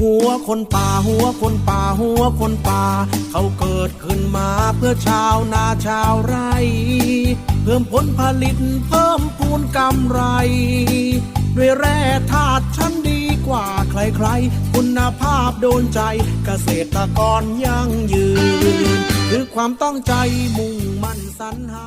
หัวคนป่าหัวคนป่าหัวคนป่า เขาเกิดขึ้นมาเพื่อชาวนาชาวไร่ เพิ่มผลผลิตเพิ่มพูนกำไร ด้วยแร่ธาตุชั้นดีกว่าใครๆ คุณภาพโดนใจเกษตรกรยั่งยืน คือความต้องใจมุ่งมั่นสรรหา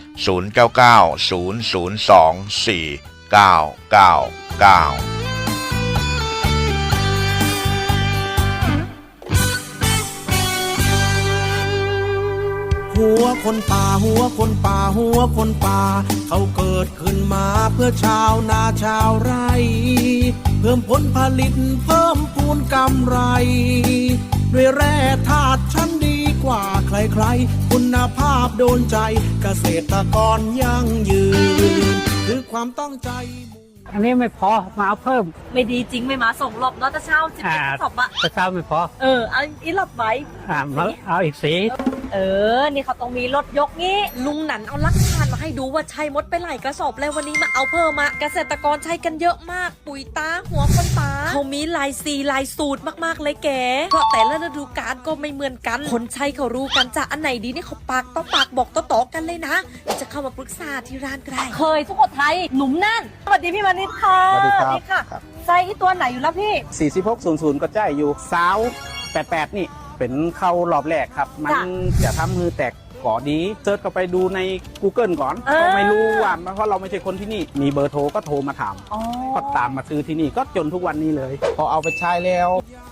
หัวคนป่าหัวคนป่าหัวคนป่า เขาเกิดขึ้นมาเพื่อชาวนาชาวไร่ เพิ่มผลผลิตเพิ่มพูนกำไร ด้วยแร่ธาตุชั้นดีกว่า ใครๆ คุณภาพโดนใจ เกษตรกรยั่งยืนคือความตั้งใจอันนี้ไม่พอมาเอาเพิ่ม ไม่ดีจริงไม่มาส่งรอบเนาะแต่เช้าสิบอ่าเอ็ดสอบอะแต่เช้าไม่พอ เออเอาอีรอบไว้อ่ามาเอาอีกสี เออ นี่เขาต้องมีรถยกงี้ ลุงหนันเอาลักฐานมาให้ดูว่าใช้มดไปหลายกระสอบแล้ววันนี้มาเอาเพิ่มมาเกษตรกรใช้กันเยอะมาก ปุ๋ยตาหัวคนตาเขามีลายสีลายสูตรมากๆเลยแกเพราะแต่ละฤดูกาลก็ไม่เหมือนกัน คนใช้เขารู้กันจะอันไหนดีนี่เขาปากต่อปากบอกต่อๆกันเลยนะเดี๋ยวจะเข้ามาปรึกษาที่ร้านก็ได้เคยสุโขทัยหนุ่มนั่นสวัสดีพี่มานิดค่ะสวัสดีครับ ค่ะครับใส่อีตัวไหนอยู่แล้วพี่ 4600 ก็จ่ายอยู่สาว 88 นี่ เป็นเข้ารอบแรกครับ มันจ้ะจะทำมือแตกก่อดีเซิร์ชเข้าไปดูใน Google ก่อนเออ ก็ไม่รู้ว่าเพราะเราไม่ใช่คนที่นี่มีเบอร์โทรก็โทรมาถามอ๋อก็ตามมาซื้อที่นี่ก็จนทุกวันนี้เลย พอเอาไปใช้แล้ว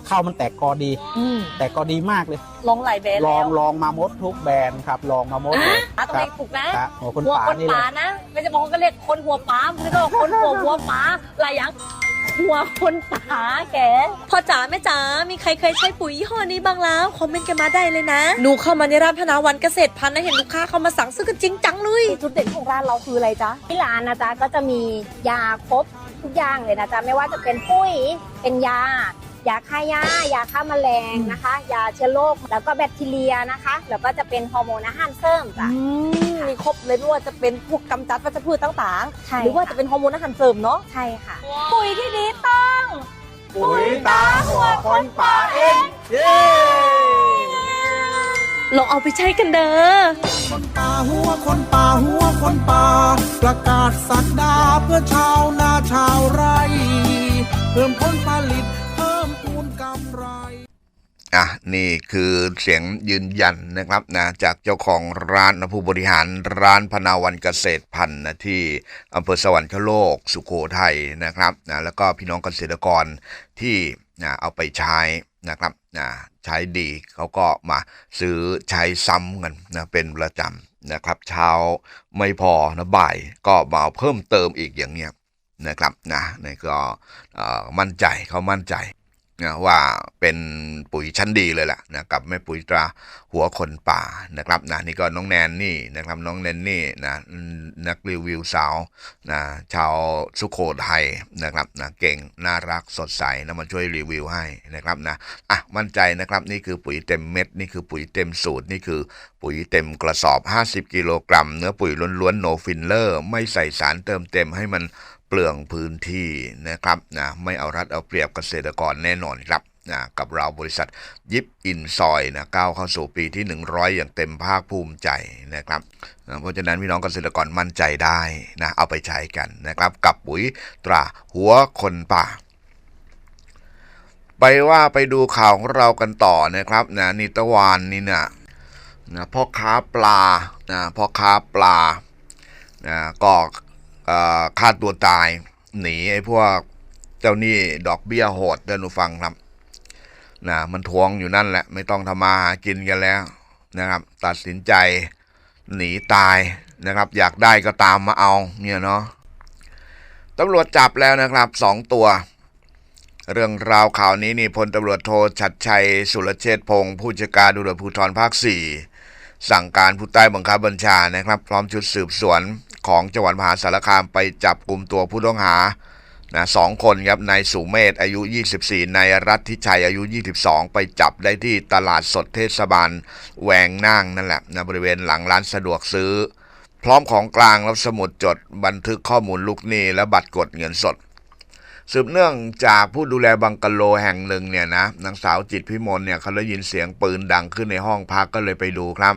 ข้าวมันแตกกอดี อืมแตกกอดีมากเลย ลองหลายแบรนด์ลองแล้วลองมาหมดทุกแบรนด์ครับลองมาหมดเลยอะต้องครัเรียกถูกนะ ครับหัวคนหัวป่าคนนี่แหป่าละนะไม่ใช่บางคนก็เรียกคนหัวป่าไม่ใช่ก็คนหัวหัวป่าหลายอย่าง หัวคนป่าแกพ่อจ๋าแม่จ๋ามีใครเคยใช้ปุ๋ยยี่ห้อนี้บ้างแล้วคอมเมนต์กันมาได้เลยนะหนูเข้ามาในร้านพนาวันเกษตรพันธุ์นะเห็นลูกค้าเข้ามาสั่งซื้อกันจริงจังเลยจุดเด่นของร้านเราคืออะไรจ๊ะที่ร้านนะจ๊ะก็จะมียาครบทุกอย่างเลยนะจ๊ะไม่ว่าจะเป็นปุ้ยเป็นยา ยาฆ่าหญ้ายาฆ่าแมลงนะคะ ยาเชื้อโรคแล้วก็แบคทีเรียนะคะ แล้วก็จะเป็นฮอร์โมนอาหารเสริมจ้ะ อืมมีครบเลยไม่ว่าจะเป็นพวกกำจัดวัชพืชต่างใช่ ๆ หรือว่าจะเป็นฮอร์โมนอาหารเสริมเนาะใช่ค่ะ ปุ๋ยที่ดีต้อง ปุ๋ยตาหัวคนป่าเองเย้ ลองเอาไปใช้กันเด้อ คนป่าหัวคนป่าหัวคนป่า ประกาศสักดาเพื่อชาวนาชาวไร่ เพิ่มผลผลิต อะนี่คือเสียงยืนยันนะครับนะจากเจ้าของร้านนะผู้บริหารร้านพนาวันเกษตรพันธุ์นะที่อำเภอสวรรคโลกสุโขทัยนะครับนะแล้วก็พี่น้องเกษตรกรที่นะเอาไปใช้นะครับนะใช้ดีเขาก็มาซื้อใช้ซ้ำกันนะเป็นประจำนะครับ เช้าไม่พอนะบ่ายก็มาเพิ่มเติมอีกอย่างเงี้ยนะครับนะนี่ก็มั่นใจเขามั่นใจ นะว่าเป็นปุ๋ยชั้นดีเลยแหละนะกับแม่ปุ๋ยตราหัวคนป่านะครับนะนี่ก็น้องแนนนี่นะครับน้องแนนนี่นะนักรีวิวสาวนะชาวสุโขทัยนะครับนะเก่งน่ารักสดใสนะมาช่วยรีวิวให้นะครับนะอะมั่นใจนะครับนี่คือปุ๋ยเต็มเม็ดนี่คือปุ๋ยเต็มสูตรนี่คือปุ๋ยเต็มกระสอบ 50 กิโลกรัม เนื้อปุ๋ยล้วนๆโนฟินเลอร์ ไม่ใส่สารเติมเต็มให้มัน เปลืองพื้นที่นะครับนะไม่เอารัดเอาเปรียบเกษตรกรแน่นอนครับนะกับเราบริษัทยิปอินซอยนะก้าวเข้าสู่ปีที่ 100 อย่างเต็มภาคภูมิใจนะครับนะเพราะฉะนั้นพี่น้องเกษตรกรมั่นใจได้นะเอาไปใช้กันนะครับ กับปุ๋ยตราหัวคนป่า ไปว่าไปดูข่าวของเรากันต่อนะครับนะนิตวานนี่นะนะพ่อค้าปลานะพ่อค้าปลานะก็ ฆ่าตัวตาย หนีไอ้พวกเจ้าหนี้ดอกเบี้ยโหดเดินูฟังครับนะมันทวงอยู่นั่นแหละ ไม่ต้องทำมาหากินกันแล้วนะครับ ตัดสินใจหนีตายนะครับ อยากได้ก็ตามมาเอาเนี่ยเนาะตำรวจจับแล้วนะครับสองตัว เรื่องราวข่าวนี้นี่พลตำรวจโทชัดชัย สุรเชษพงศ์ผู้จัดการตำรวจภูธรภาค4สั่งการผู้ใต้บังคับบัญชานะครับ พร้อมชุดสืบสวน ของจังหวัดมหาสารคามไปจับกลุ่มตัวผู้ต้องหานะสองคนครับนายสุเมธอายุ 24นายรัฐทิชัยอายุ 22 ไปจับได้ที่ตลาดสดเทศบาลแหวงนั่งนั่นแหละนะบริเวณหลังร้านสะดวกซื้อ พร้อมของกลางและสมุดจดบันทึกข้อมูลลูกหนี้และบัตรกดเงินสด สืบเนื่องจากผู้ดูแลบังกะโลแห่งหนึ่งเนี่ยนะนางสาวจิตพิมลเนี่ยเขาได้ยินเสียงปืนดังขึ้นในห้องพักก็เลยไปดูครับ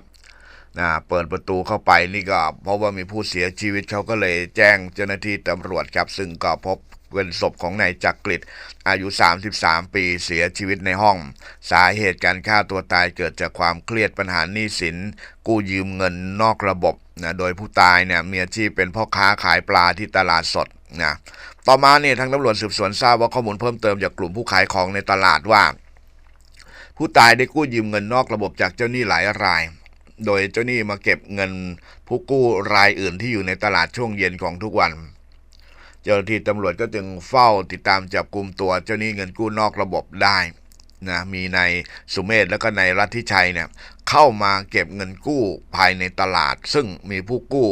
นะเปิดประตูเข้าไปนี่ก็เพราะว่ามีผู้เสียชีวิตเขาก็เลยแจ้งเจ้าหน้าที่ตำรวจครับ ซึ่งก็พบเป็นศพของนายจักริดอายุ 33 ปีเสียชีวิตในห้อง สาเหตุการฆ่าตัวตายเกิดจากความเครียดปัญหาหนี้สิน กู้ยืมเงินนอกระบบนะโดยผู้ตายเนี่ยมีอาชีพเป็นพ่อค้าขายปลาที่ตลาดสดนะต่อมาเนี่ยทางตำรวจสืบสวนทราบว่าข้อมูลเพิ่มเติมจากกลุ่มผู้ขายของในตลาดว่า ผู้ตายได้กู้ยืมเงินนอกระบบจากเจ้าหนี้หลายราย โดยเจ้าหนี้มาเก็บเงินผู้กู้รายอื่นที่อยู่ในตลาดช่วงเย็นของทุกวัน เจ้าหน้าที่ตำรวจก็จึงเฝ้าติดตามจับกลุ่มตัวเจ้าหนี้เงินกู้นอกระบบได้นะมีในายสุเมธแล้วก็ในายรัฐทิชัยเนี่ยเข้ามาเก็บเงินกู้ภายในตลาด ซึ่งมีผู้กู้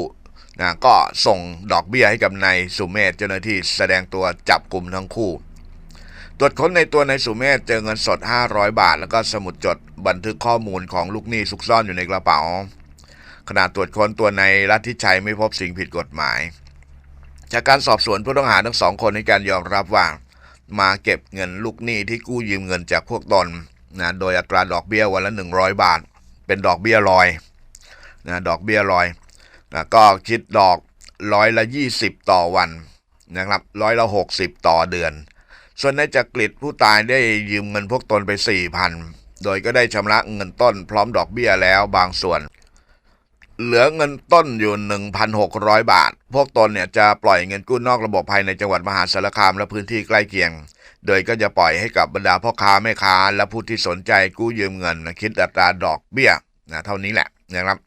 นะก็ส่งดอกเบี้ยให้กับนายสุเมธเจ้าหน้าที่แสดงตัวจับกลุ่มทั้งคู่ ตรวจค้นในตัวนายสุเมธเจอเงินสด 500 บาท แล้วก็สมุดจดบันทึกข้อมูลของลูกหนี้ซุกซ่อนอยู่ในกระเป๋า ขณะตรวจค้นตัวนายรัฐทิชัยไม่พบสิ่งผิดกฎหมาย จากการสอบสวนผู้ต้องหาทั้งสองคนในการยอมรับว่า มาเก็บเงินลูกหนี้ที่กู้ยืมเงินจากพวกตนนะโดยอัตราดอกเบี้ยวันละ 100 บาท เป็นดอกเบี้ยลอยนะดอกเบี้ยลอยนะก็คิดดอกร้อยละ 20 ต่อวันนะครับร้อยละ 60 ต่อเดือน ส่วนนายจักริดผู้ตายได้ยืมเงินพวกตนไป4,000โดยก็ได้ชำระเงินต้นพร้อมดอกเบี้ยแล้วบางส่วน เหลือเงินต้นอยู่ 1,600 บาท พวกตนเนี่ยจะปล่อยเงินกู้นอกระบบภายในจังหวัดมหาสารคามและพื้นที่ใกล้เคียง โดยก็จะปล่อยให้กับบรรดาพ่อค้าแม่ค้า และผู้ที่สนใจกู้ยืมเงิน คิดอัตราดอกเบี้ยนะเท่านี้แหละนะครับ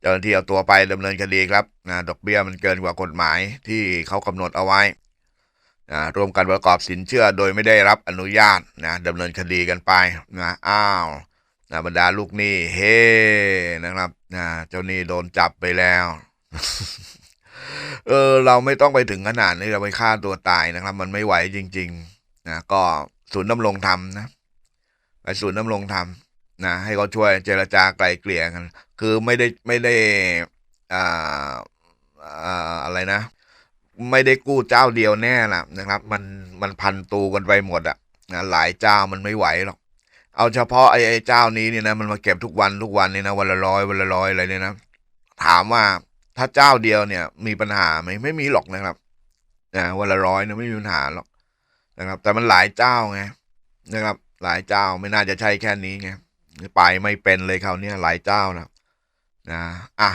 เจ้าหน้าที่เอาตัวไปดำเนินคดีครับนะดอกเบี้ยมันเกินกว่ากฎหมายที่เขากำหนดเอาไว้ นะรวมกันประกอบสินเชื่อโดยไม่ได้รับอนุญาตนะดำเนินคดีกันไปนะอ้าวนะบรรดาลูกหนี้เฮ้นะครับนะเจ้าหนี้โดนจับไปแล้วเออเราไม่ต้องไปถึงขนาดนี้เราไปฆ่าตัวตายนะครับ มันไม่ไหวจริง ๆ นะก็ศูนย์ดำรงธรรมนะไปศูนย์ดำรงธรรมนะให้เขาช่วยเจรจาไกลเกลี่ยกัน คือไม่ได้ไม่ได้อ่าอ่าอะไรนะ ไม่ได้กู้เจ้าเดียวแน่ละนะครับ มันมันพันตูกันไปหมดอะนะหลายเจ้ามันไม่ไหวหรอกเอาเฉพาะไอ้ไอ้เจ้านี้เนี่ยนะมันมาเก็บทุกวันทุกวันเนี่ยนะวันละร้อยวันละร้อยอะไรเนี่ยนะถามว่าถ้าเจ้าเดียวเนี่ย มีปัญหาไหมไม่มีหรอกนะครับนะวันละร้อยเนี่ยไม่มีปัญหาหรอกนะครับ แต่มันหลายเจ้าไงนะครับ หลายเจ้าไม่น่าจะใช่แค่นี้ไงไปไม่เป็นเลยคราวเนี้ยหลายเจ้านะนะอะ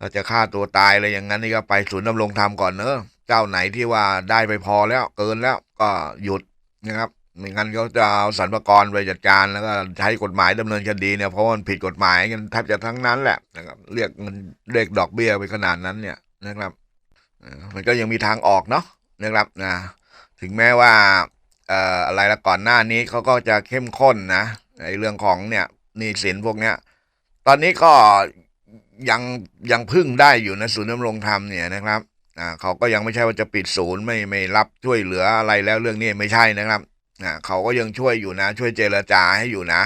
ถ้าจะฆ่าตัวตายอะไรอย่างนั้นนี่ก็ไปศูนย์ดำรงธรรมก่อนเนอะเจ้าไหนที่ว่าได้ไปพอแล้วเกินแล้วก็หยุดนะครับไม่งั้นเขาจะเอาสรรพากรไปจัดการแล้วก็ใช้กฎหมายดำเนินคดีเนี่ยเพราะมันผิดกฎหมายกันแทบจะทั้งนั้นแหละนะครับเรียกเงินเรียกดอกเบี้ยไปขนาดนั้นเนี่ยนะครับมันก็ยังมีทางออกเนาะนะครับนะถึงแม้ว่าเอ่ออะไรละก่อนหน้านี้เขาก็จะเข้มข้นนะในเรื่องของเนี่ยนี้สินพวกเนี้ย ตอนนี้ก็ ยังยังพึ่งได้อยู่นะศูนย์ดำรงธรรมเนี่ยนะครับอ่าเขาก็ยังไม่ใช่ว่าจะปิดศูนย์ไม่ไม่รับช่วยเหลืออะไรแล้วเรื่องนี้ไม่ใช่นะครับอ่าเขาก็ยังช่วยอยู่นะ ช่วยเจรจาให้อยู่นะ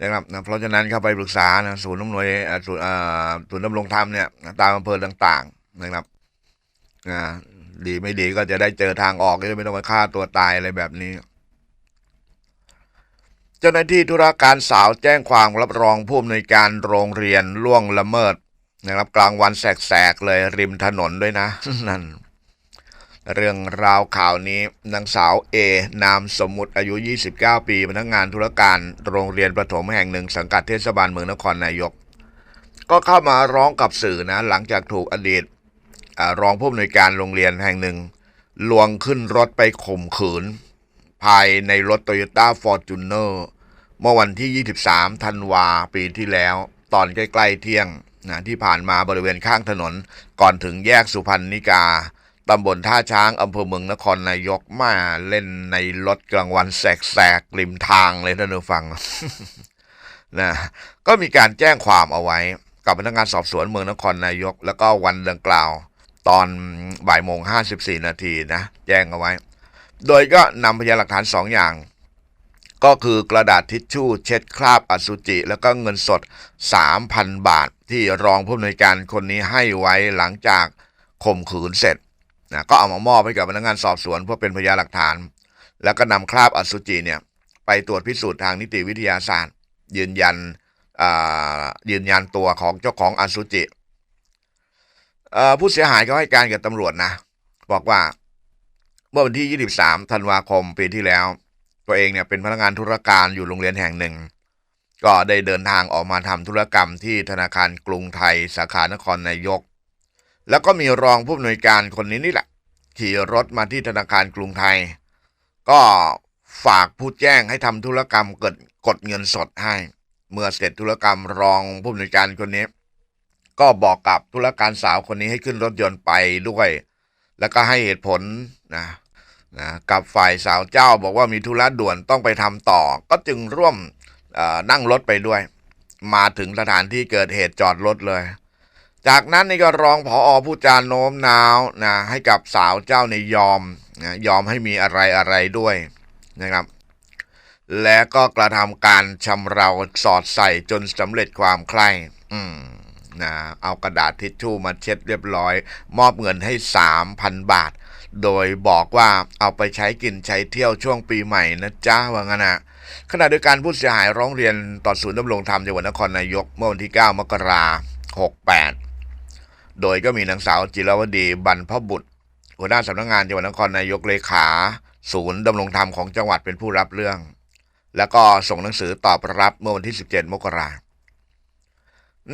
นะครับนะเพราะฉะนั้นเข้าไปปรึกษานะศูนย์ดำรงอ่าศูนย์อ่าศูนย์ดำรงธรรมเนี่ยตามอำเภอต่างๆนะครับอ่าดีไม่ดีก็จะได้เจอทางออกจะได้ไม่ต้องไปฆ่าตัวตายอะไรแบบนี้ เจ้าหน้าที่ธุรการสาวแจ้งความรับรองผู้อำนวยการโรงเรียนล่วงละเมิดนะครับกลางวันแสกๆเลยริมถนนด้วยนะนั่นเรื่องราวข่าวนี้นางสาวเอนามสมมุติอายุ 29 ปีพนักงานธุรการโรงเรียนประถมแห่งหนึ่งสังกัดเทศบาลเมืองนครนายก ก็เข้ามาร้องกับสื่อนะ หลังจากถูกอดีตอรองผู้อำนวยการโรงเรียนแห่งหนึ่งลวงขึ้นรถไปข่มขืน ภายในรถ Toyota Fortuner เมื่อวันที่ 23 ธันวาปีที่แล้ว ตอนใกล้ ๆ เที่ยงนะที่ผ่านมาบริเวณข้างถนน ก่อนถึงแยกสุพรรณนิกาตำบลท่าช้างอำเภอเมืองนครนายกมาเล่นในรถกลางวันแสกๆริมทางเลยท่านผู้ฟังนะก็มีการแจ้งความเอาไว้ กับพนักงานสอบสวนเมืองนครนายก แล้วก็วันดังกล่าว ตอนบ่ายโมงห้าสิบสี่นาทีนะ แจ้งเอาไว้ โดยก็นำพยานหลักฐานสองอย่าง ก็คือกระดาษทิชชู่เช็ดคราบอสุจิ แล้วก็เงินสด 3,000 บาท ที่รองผู้อำนวยการคนนี้ให้ไว้หลังจากข่มขืนเสร็จนะก็เอามามอบให้กับพนักงานสอบสวนเพื่อเป็นพยานหลักฐาน แล้วก็นำคราบอสุจิเนี่ยไปตรวจพิสูจน์ทางนิติวิทยาศาสตร์ ยืนยันยืนยันตัวของเจ้าของอสุจิผู้เสียหายเขาให้การกับตำรวจนะ บอกว่า เมื่อวันที่ 23 ธันวาคมปีที่แล้ว ตัวเองเนี่ยเป็นพนักงานธุรการอยู่โรงเรียนแห่งหนึ่ง ก็ได้เดินทางออกมาทำธุรกรรมที่ธนาคารกรุงไทยสาขานครนายก แล้วก็มีรองผู้อำนวยการคนนี้นี่แหละ ขี่รถมาที่ธนาคารกรุงไทย ก็ฝากผู้แจ้งให้ทำธุรกรรมเกิดกดเงินสดให้ เมื่อเสร็จธุรกรรมรองผู้อำนวยการคนนี้ ก็บอกกับธุรการสาวคนนี้ให้ขึ้นรถยนต์ไปด้วย แล้วก็ให้เหตุผลนะ นะกับฝ่ายสาวเจ้าบอกว่ามีธุระด่วนต้องไปทำต่อ ก็จึงร่วมนั่งรถไปด้วย มาถึงสถานที่เกิดเหตุจอดรถเลย จากนั้นนี่ก็รองผออผู้จาโน้มน้าวนะให้กับสาวเจ้าในยยอมนะยอมให้มีอะไรอะไรด้วยนะครับ และก็กระทำการชำเราสอดใส่จนสำเร็จความใคร่อืมนะเอากระดาษทิชชู่มาเช็ดเรียบร้อย มอบเงินให้ 3,000 บาท โดยบอกว่าเอาไปใช้กินใช้เที่ยวช่วงปีใหม่นะจ๊ะว่างั้นนะขณะเดียวกันผู้เสียหายร้องเรียนต่อศูนย์ดำรงธรรมจังหวัดนครนายกเมื่อวันที่ 9 มกราคม68 โดยก็มีนางสาวจิรวดีบรรพบุตรหัวหน้าสำนักงานจังหวัดนครนายกเลขา ศูนย์ดำรงธรรมของจังหวัดเป็นผู้รับเรื่อง แล้วก็ส่งหนังสือตอบรับเมื่อวันที่ 17 มกรา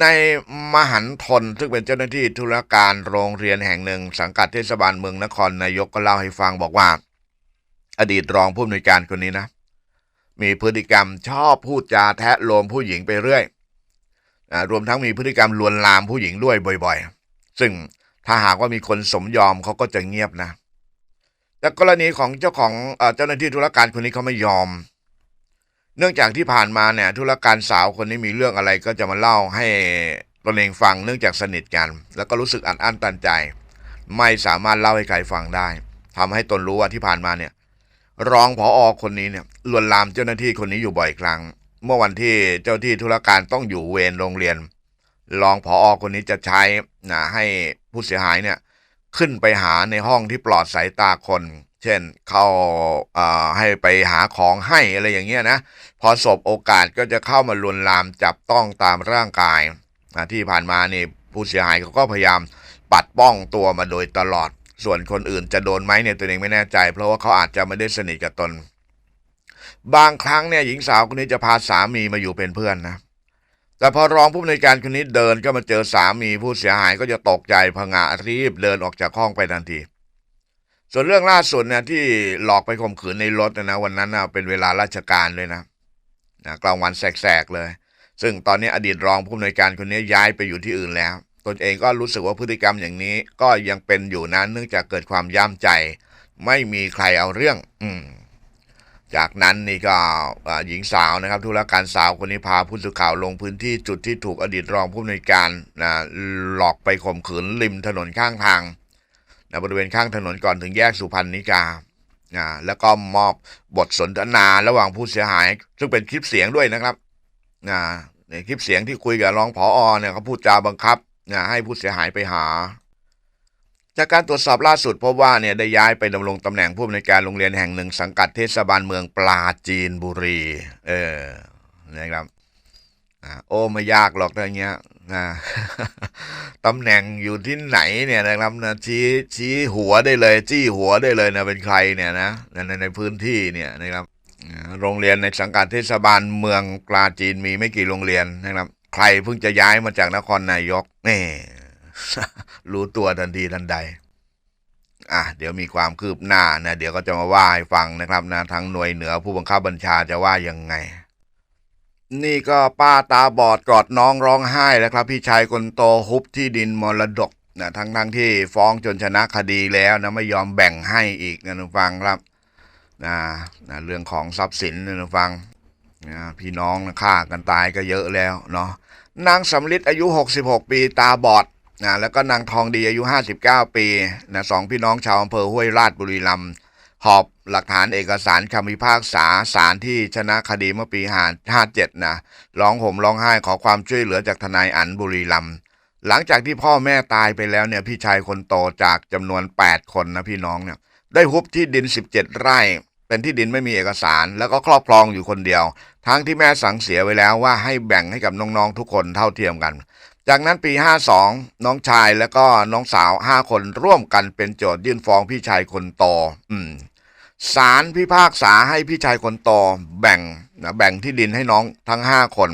ในมหันทนซึ่งเป็นเจ้าหน้าที่ธุรการโรงเรียนแห่งหนึ่ง สังกัดเทศบาลเมืองนครนายกก็เล่าให้ฟังบอกว่า อดีตรองผู้อำนวยการคนนี้นะ มีพฤติกรรมชอบพูดจาแทะโลมผู้หญิงไปเรื่อยรวมทั้งมีพฤติกรรมลวนลามผู้หญิงด้วยบ่อยๆ ซึ่งถ้าหากว่ามีคนสมยอมเขาก็จะเงียบนะ แต่กรณีของเจ้าของเจ้าหน้าที่ธุรการคนนี้เขาไม่ยอม เนื่องจากที่ผ่านมาเนี่ยธุรการสาวคนนี้มีเรื่องอะไรก็จะมาเล่าให้ตนเองฟังเนื่องจากสนิทกัน แล้วก็รู้สึกอัดอั้นตันใจ ไม่สามารถเล่าให้ใครฟังได้ทำให้ตนรู้ว่าที่ผ่านมาเนี่ยรองผออคนนี้เนี่ยลวนลามเจ้าหน้าที่คนนี้อยู่บ่อยครั้ง เมื่อวันที่เจ้าที่ธุรการต้องอยู่เวรโรงเรียน รองผออคนนี้จะใช้นะให้ผู้เสียหายเนี่ยขึ้นไปหาในห้องที่ปลอดสายตาคน เช่น เข้าให้ไปหาของให้อะไรอย่างเงี้ยนะ พอสบโอกาสก็จะเข้ามาลวนลามจับต้องตามร่างกายนะที่ผ่านมานี่ผู้เสียหายเขาก็พยายามปัดป้องตัวมาโดยตลอด ส่วนคนอื่นจะโดนไหมเนี่ยตัวเองไม่แน่ใจ เพราะว่าเขาอาจจะไม่ได้สนิทกับตน บางครั้งเนี่ยหญิงสาวคนนี้จะพาสามีมาอยู่เป็นเพื่อนนะแต่พอรองผู้อำนวยการคนนี้เดินก็มาเจอสามีผู้เสียหายก็จะตกใจผงะรีบเดินออกจากห้องไปทันที ส่วนเรื่องล่าสุดเนี่ยที่หลอกไปข่มขืนในรถนะวันนั้นนะเป็นเวลาราชการเลยนะ นะกลางวันแสกๆเลย ซึ่งตอนนี้อดีตรองผู้อำนวยการคนนี้ย้ายไปอยู่ที่อื่นแล้ว ตนเองก็รู้สึกว่าพฤติกรรมอย่างนี้ ก็ยังเป็นอยู่นะเนื่องจากเกิดความย่ามใจ ไม่มีใครเอาเรื่อง อืมจากนั้นนี่ก็หญิงสาวนะครับธุรการสาวคนนี้พาผู้สื่อข่าวลงพื้นที่จุดที่ถูกอดีตรองผู้อำนวยการนะหลอกไปข่มขืนริมถนนข้างทางนะบริเวณข้างถนนก่อนถึงแยกสุพรรณนิกา นะแล้วก็มอบบทสนทนาระหว่างผู้เสียหาย ซึ่งเป็นคลิปเสียงด้วยนะครับนะในคลิปเสียงที่คุยกับรองผออเนี่ยเขาพูดจาบังคับนะให้ผู้เสียหายไปหา จากการตรวจสอบล่าสุดพบว่าเนี่ยได้ย้ายไปดำรงตำแหน่งผู้อำนวยการโรงเรียนแห่งหนึ่งสังกัดเทศบาลเมืองปลาจีนบุรี เออนะครับอ่าโอ้ไม่ยากหรอกถ้าอย่างเงี้ย ตำแหน่งอยู่ที่ไหนเนี่ยนะครับนะชี้ชี้หัวได้เลย จี้หัวได้เลยนะเป็นใครเนี่ยนะในในในพื้นที่เนี่ยนะครับโรงเรียนในสังกัดเทศบาลเมืองปลาจีนมีไม่กี่โรงเรียนนะครับ ใครเพิ่งจะย้ายมาจากนครนายกนี่รู้ตัวทันทีทันใดอะเดี๋ยวมีความคืบหน้านะเดี๋ยวก็จะมาว่าให้ฟังนะครับนะทางหน่วยเหนือผู้บังคับบัญชาจะว่ายังไง นี่ก็ป้าตาบอดกอดน้องร้องไห้แล้วครับ พี่ชายคนโตฮุบที่ดินมรดกนะทั้งทั้งที่ฟ้องจนชนะคดีแล้วนะไม่ยอมแบ่งให้อีกนะทุกฟังครับนะนะเรื่องของทรัพย์สินนะทุกฟังนะพี่น้องฆ่ากันตายก็เยอะแล้วเนาะนางสำลิดอายุ 66 ปีตาบอดนะแล้วก็นางทองดีอายุ 59 ปีนะสองพี่น้องชาวอำเภอห้วยราชบุรีรัมย์ หอบหลักฐานเอกสารคำพิพากษาศาลที่ชนะคดีเมื่อปี57นะร้องห่มร้องไห้ขอความช่วยเหลือจากทนายอันบุรีรัมย์หลังจากที่พ่อแม่ตายไปแล้วเนี่ยพี่ชายคนโตจากจำนวน 8 คนนะพี่น้องเนี่ยได้ฮุบที่ดิน 17 ไร่ เป็นที่ดินไม่มีเอกสาร แล้วก็ครอบครองอยู่คนเดียว ทั้งที่แม่สั่งเสียไว้แล้วว่าให้แบ่งให้กับน้องๆทุกคนเท่าเทียมกัน จากนั้นปี 52 น้องชายแล้วก็น้องสาว 5 คนร่วมกันเป็นโจทยื่นฟ้องพี่ชายคนโตอืมศาลพิพากษาให้พี่ชายคนโตแบ่งนะแบ่งที่ดินให้น้องทั้ง 5 คน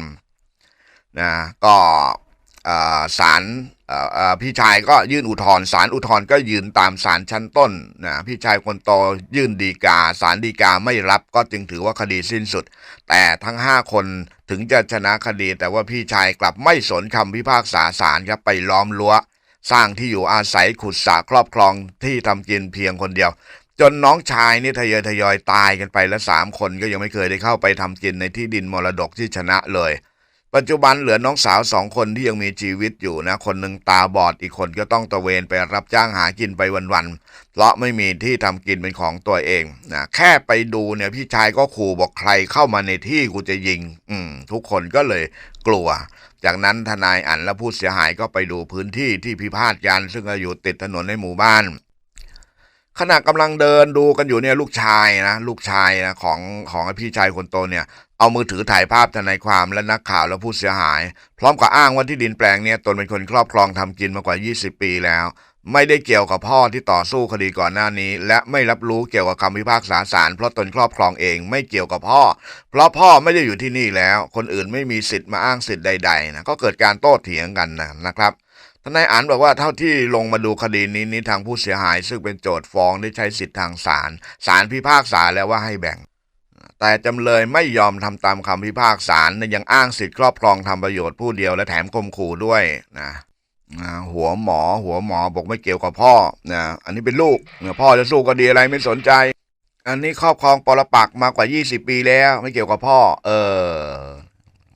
นะก็ศาล พี่ชายก็ยื่นอุทธรณ์ศาลอุทธรณ์ก็ยืนตามศาลชั้นต้นนะพี่ชายคนโตยื่นดีกาศาลดีกาไม่รับก็จึงถือว่าคดีสิ้นสุด แต่ทั้ง 5 คนถึงจะชนะคดี แต่ว่าพี่ชายกลับไม่สนคำพิพากษาศาลครับไปล้อมรั้ว สร้างที่อยู่อาศัยขุดสระครอบครองที่ทำกินเพียงคนเดียว จนน้องชายนี่ทยอยทยอยตายกันไปแล้วสามคนก็ยังไม่เคยได้เข้าไปทำกินในที่ดินมรดกที่ชนะเลย ปัจจุบันเหลือน้องสาวสองคนที่ยังมีชีวิตอยู่นะ คนหนึ่งตาบอดอีกคนก็ต้องตระเวนไปรับจ้างหากินไปวันๆเพราะไม่มีที่ทำกินเป็นของตัวเองนะแค่ไปดูเนี่ยพี่ชายก็ขู่บอกใครเข้ามาในที่กูจะยิง อืมทุกคนก็เลยกลัว จากนั้นทนายอันและผู้เสียหายก็ไปดูพื้นที่ที่พิพาทกันซึ่งอยู่ติดถนนในหมู่บ้านขณะกำลังเดินดูกันอยู่เนี่ยลูกชายนะลูกชายนะของของพี่ชายคนโตเนี่ย เอามือถือถ่ายภาพทนายความและนักข่าวและผู้เสียหาย พร้อมกับอ้างว่าที่ดินแปลงนี่ยตนเป็นคนครอบครองทำกินมากว่า 20 ปีแล้ว ไม่ได้เกี่ยวกับพ่อที่ต่อสู้คดีก่อนหน้านี้ และไม่รับรู้เกี่ยวกับคำพิพากษาศาลเพราะตนครอบครองเองไม่เกี่ยวกับพ่อ เพราะพ่อไม่ได้อยู่ที่นี่แล้ว คนอื่นไม่มีสิทธิ์มาอ้างสิทธิ์ใดๆนะก็เกิดการโต้เถียงกันนะนะครับทนายอันบอกว่าเท่าที่ลงมาดูคดีนี้นี้ทางผู้เสียหาย ซึ่งเป็นโจทย์ฟ้องได้ใช้สิทธิ์ทางศาลศาลพิพากษาแล้วว่าให้แบ่ง แต่จำเลยไม่ยอมทำตามคำพิพากษายังอ้างสิทธิครอบครองทำประโยชน์ผู้เดียวและแถมข่มขู่ด้วยนะหัวหมอ หัวหมอบอกไม่เกี่ยวกับพ่อนะอันนี้เป็นลูกเนี่ยพ่อจะสู้คดีอะไรไม่สนใจ อันนี้ครอบครองปรปักมากกว่า 20 ปีแล้ว ไม่เกี่ยวกับพ่อ เออ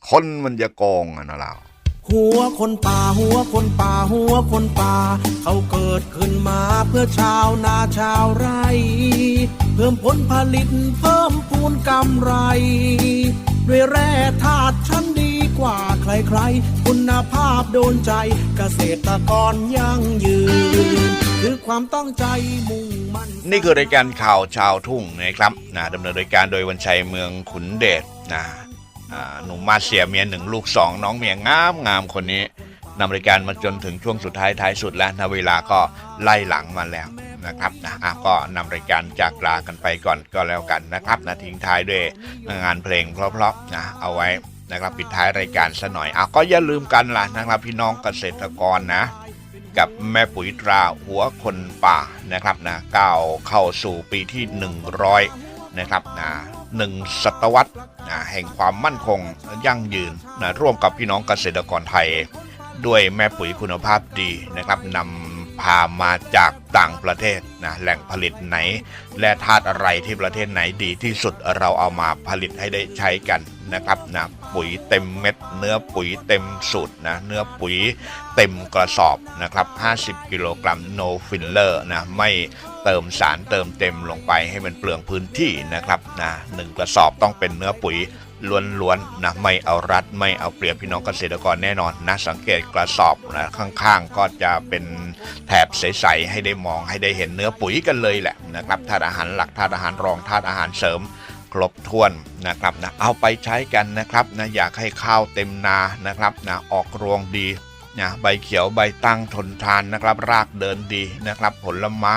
คนมันจะโกงอะนะเราหัวคนป่าหัวคนป่าหัวคนป่า เขาเกิดขึ้นมาเพื่อชาวนาชาวไร่ เพิ่มผลผลิตเพิ่มพูำไร ด้วยแร่ธาตุชั้นดีกว่าใครๆ คุณภาพโดนใจเกษตรกรยั่งยืนคือความตั้งใจมุ่งมั่นนี่คือรายการข่าวชาวทุ่งนะครับนะดำเนินรายการโดยวันชัยเมืองขุนเดชนะหนุ่มมาเสียเมียหนึ่งลูกสองน้องเมียงามงามคนนี้นำรายการมาจนถึงช่วงสุดท้ายท้ายสุดแล้วนะเวลาก็ไล่หลังมาแล้ว นะครับนะอะก็นำรายการจากลากันไปก่อนก็แล้วกันนะครับนะทิ้งท้ายด้วยงานเพลงเพราะๆนะเอาไว้นะครับปิดท้ายรายการซะหน่อยอะก็อย่าลืมกันล่ะนะครับพี่น้องเกษตรกรนะ กับแม่ปุ๋ยตราหัวคนป่านะครับนะก้าวเข้าสู่ปีที่ 100 นะครับนะหนึ่งศตวรรษนะแห่งความมั่นคงยั่งยืนนะร่วมกับพี่น้องเกษตรกรไทย ด้วยแม่ปุ๋ยคุณภาพดีนะครับนำ พามาจากต่างประเทศนะแหล่งผลิตไหน และธาตุอะไรที่ประเทศไหนดีที่สุดเราเอามาผลิตให้ได้ใช้กันนะครับนะปุ๋ยเต็มเม็ด เนื้อปุ๋ยเต็มสูตรนะเนื้อปุ๋ยเต็มกระสอบนะครับ 50 กิโลกรัม no filler นะไม่เติมสารเติมเต็มลงไปให้มันเปลืองพื้นที่นะครับนะหนึ่งกระสอบต้องเป็นเนื้อปุ๋ย ล้วนๆนะไม่เอารัดไม่เอาเปรียบพี่น้องเกษตรกรแน่นอนนะสังเกตกระสอบนะข้างๆ ก็จะเป็นแถบใสๆให้ได้มองให้ได้เห็นเนื้อปุ๋ยกันเลยแหละนะครับธาตุอาหารหลักธาตุอาหารรองธาตุอาหารเสริมครบถ้วนนะครับนะเอาไปใช้กันนะครับนะอยากให้ข้าวเต็มนานะครับนะออกรวงดีนะใบเขียวใบตั้งทนทานนะครับ รากเดินดีนะครับ ผลไม้